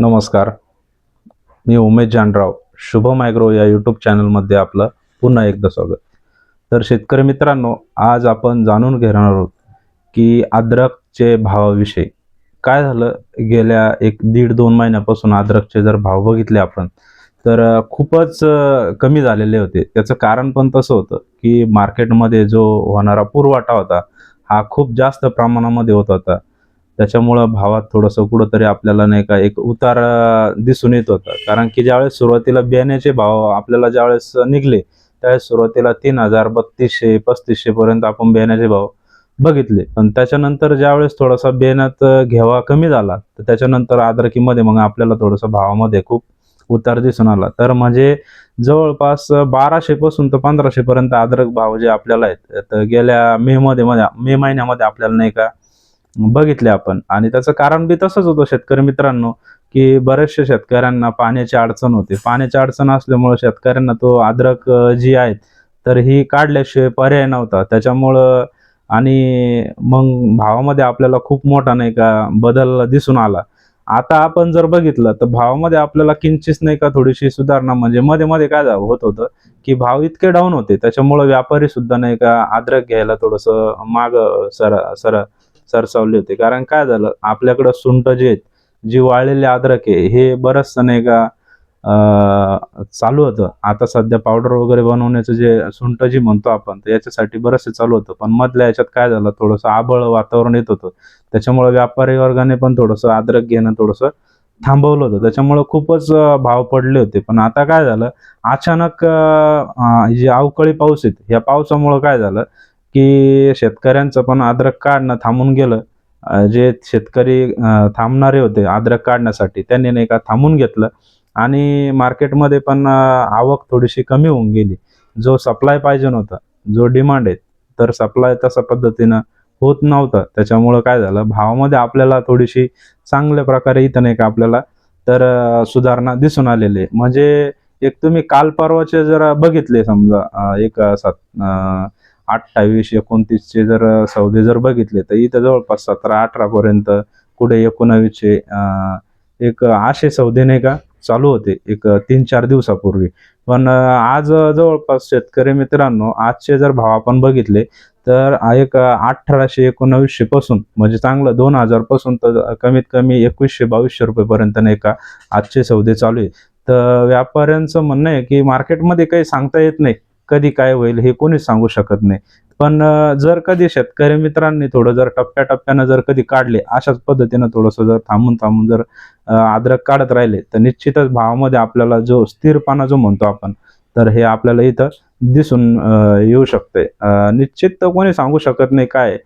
नमस्कार. मी उमेश जानराव शुभम ॲग्रो या यूट्यूब चॅनलमध्ये आपलं पुन्हा एकदा स्वागत. तर शेतकरी मित्रांनो आज आपण जाणून घेणार आहोत की अद्रकचे भावाविषयी. काय झालं? गेल्या एक दीड दोन महिन्यापासून अद्रकचे जर भाव बघितले आपण तर खूपच कमी झालेले होते. त्याचं कारण पण तसं होतं की मार्केटमध्ये जो होणारा पुरवठा होता हा खूप जास्त प्रमाणामध्ये होत होता. त्याच्यामुळं भावात थोडंसं कुठंतरी आपल्याला नाही का एक उतार दिसून येत होता. कारण की ज्यावेळेस सुरुवातीला बियाण्याचे भाव आपल्याला ज्यावेळेस निघले त्यावेळेस सुरुवातीला तीन हजार बत्तीसशे पस्तीसशे पर्यंत आपण बियाण्याचे भाव बघितले. पण त्याच्यानंतर ज्यावेळेस थोडासा बियाण्यात घेवा कमी झाला तर त्याच्यानंतर आद्रकीमध्ये मग आपल्याला थोडंसं भावामध्ये खूप उतार दिसून आला. तर म्हणजे जवळपास बाराशे पासून तर पंधराशे पर्यंत आदरक भाव जे आपल्याला आहेत तर गेल्या मे मध्ये मे महिन्यामध्ये आपल्याला नाही का बघितले आपण. आणि त्याचं कारण बी तसंच होतं शेतकरी मित्रांनो की बऱ्याचशा शेतकऱ्यांना पाण्याची अडचण होते. पाण्याची अडचण असल्यामुळं शेतकऱ्यांना तो अद्रक जी आहेत तर ही काढल्याशिवाय पर्याय नव्हता. त्याच्यामुळं आणि मग भावामध्ये आपल्याला खूप मोठा नाही का बदल दिसून आला. आता आपण जर बघितलं तर भावामध्ये आपल्याला किंचित नाही का थोडीशी सुधारणा म्हणजे मध्ये मध्ये काय होत होतं की भाव इतके डाऊन होते. त्याच्यामुळं व्यापारी सुद्धा नाही का अद्रक घ्यायला थोडंसं माग सर सर सरसावले होते. कारण काय झालं? आपल्याकडं सुंट जे आहेत जी वाळलेली अद्रक आहे हे बरंचसं नाही का चालू होतं. आता सध्या पावडर वगैरे बनवण्याचं जे सुंट जी म्हणतो आपण तर याच्यासाठी बरंचसं चालू होतं. पण मधल्या याच्यात काय झालं? थोडंसं आबळ वातावरण येत होतं. त्याच्यामुळे व्यापारी वर्गाने पण थोडंसं अद्रक घेणं थोडंसं थांबवलं होतं. त्याच्यामुळं खूपच भाव पडले होते. पण आता काय झालं? अचानक जे अवकाळी पाऊस आहेत या पावसामुळं काय झालं? की शेतकऱ्यांचं पण अद्रक काढणं थांबून गेलं. जे शेतकरी थांबणारे होते अद्रक काढण्यासाठी त्यांनी नाही का थांबून घेतलं. आणि मार्केटमध्ये पण आवक थोडीशी कमी होऊन गेली. जो सप्लाय पाहिजे नव्हता जो डिमांड आहे तर सप्लाय तशा पद्धतीनं होत नव्हता. त्याच्यामुळं काय झालं भावामध्ये आपल्याला थोडीशी चांगल्या प्रकारे इथं नाही का आपल्याला तर सुधारणा दिसून आलेली आहे. म्हणजे एक तुम्ही काल परवाचे जरा बघितले समजा एक सात अठ्ठावीस एकोणतीसचे जर सौदे जर बघितले तर इथं जवळपास सतरा अठरा पर्यंत कुठे एकोणावीसचे एक असे सौदे नाही का चालू होते एक तीन चार दिवसापूर्वी. पण आज जवळपास शेतकरी मित्रांनो आजचे जर भाव आपण बघितले तर एक अठराशे एकोणावीसशे पासून म्हणजे चांगलं दोन हजारपासून तर कमीत कमी एकवीसशे बावीसशे रुपयेपर्यंत नाही का आजचे सौदे चालू आहे तर व्यापाऱ्यांचं म्हणणं आहे की मार्केटमध्ये काही सांगता येत नाही. कधी काय होईल हे कोणीच सांगू शकत नाही. पण जर कधी शेतकरी मित्रांनी थोडं जर टप्प्याटप्प्यानं जर कधी काढले अशाच पद्धतीनं थोडंसं जर थांबून थांबून जर अद्रक काढत राहिले तर निश्चितच भावामध्ये आपल्याला जो स्थिरपणा जो म्हणतो आपण तर हे आपल्याला इथं दिसून येऊ शकते निश्चित तर कोणी सांगू शकत नाही काय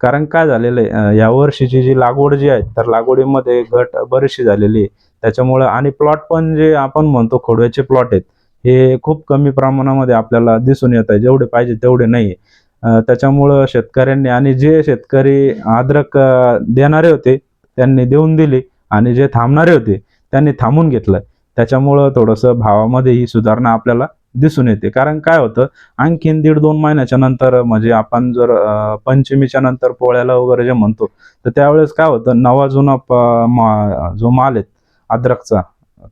कारण काय झालेलं आहे या वर्षीची जी लागवड जी आहे तर लागवडीमध्ये घट बरीचशी झालेली आहे. त्याच्यामुळं आणि प्लॉट पण जे आपण म्हणतो खोडव्याचे प्लॉट आहेत हे खूप कमी प्रमाणामध्ये आपल्याला दिसून येत आहे. जेवढे पाहिजे तेवढे नाही आहे. त्याच्यामुळं शेतकऱ्यांनी आणि जे शेतकरी अद्रक देणारे होते त्यांनी देऊन दिली आणि जे थांबणारे होते त्यांनी थांबून घेतलं त्याच्यामुळं थोडंसं भावामध्ये ही सुधारणा आपल्याला दिसून येते. कारण काय होतं आणखीन दीड दोन महिन्याच्या नंतर म्हणजे आपण जर पंचमीच्या नंतर पोळ्याला वगैरे जे म्हणतो तर त्यावेळेस काय होतं नवा जुना प- मा- जो माल आहे अद्रकचा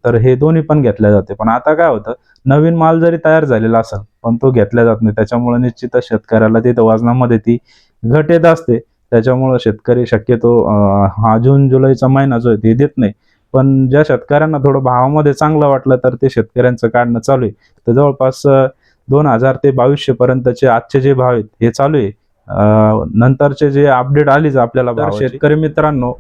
तर हे दोन्ही पण घेतल्या जाते. पण आता काय होतं नवीन माल जरी तयार झालेला असेल पण तो घेतला जात नाही. त्याच्यामुळे निश्चितच शेतकऱ्याला तिथं वजनामध्ये ती घट येत असते. त्याच्यामुळं शेतकरी शक्यतो हा जून जुलैचा महिना जो आहे ते देत नाही. पण ज्या शेतकऱ्यांना थोडं भावामध्ये चांगलं वाटलं तर ते शेतकऱ्यांचं काढणं चालू आहे. तर जवळपास दोन हजार ते बावीसशे पर्यंतचे आजचे जे भाव आहेत हे चालू आहे. नंतरचे जे अपडेट आलीच आपल्याला. शेतकरी मित्रांनो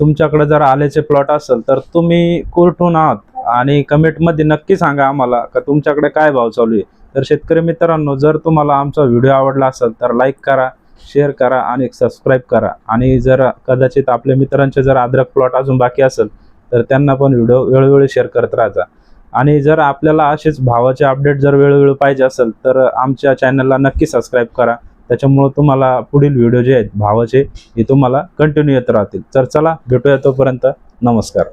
तुमच्याकडे जर आल्याचे प्लॉट असेल तर तुम्ही कुरठून आहात आणि कमेंटमध्ये नक्की सांगा आम्हाला का तुमच्याकडे काय भाव चालू आहे. तर शेतकरी मित्रांनो जर तुम्हाला आमचा व्हिडिओ आवडला असेल तर लाईक करा शेअर करा आणि सबस्क्राईब करा. आणि जर कदाचित आपल्या मित्रांचे जर अद्रक प्लॉट अजून बाकी असेल तर त्यांना पण व्हिडिओ वेळोवेळी शेअर करत राहायचा आणि जर आपल्याला असेच भावाचे अपडेट जर वेळोवेळी पाहिजे असेल तर आमच्या चॅनलला नक्की सबस्क्राईब करा. त्याच्यामुळं तुम्हाला पुढील व्हिडिओ जे आहेत भावाचे हे तुम्हाला कंटिन्यू येत राहतील. तर चला भेटूया तोपर्यंत. नमस्कार.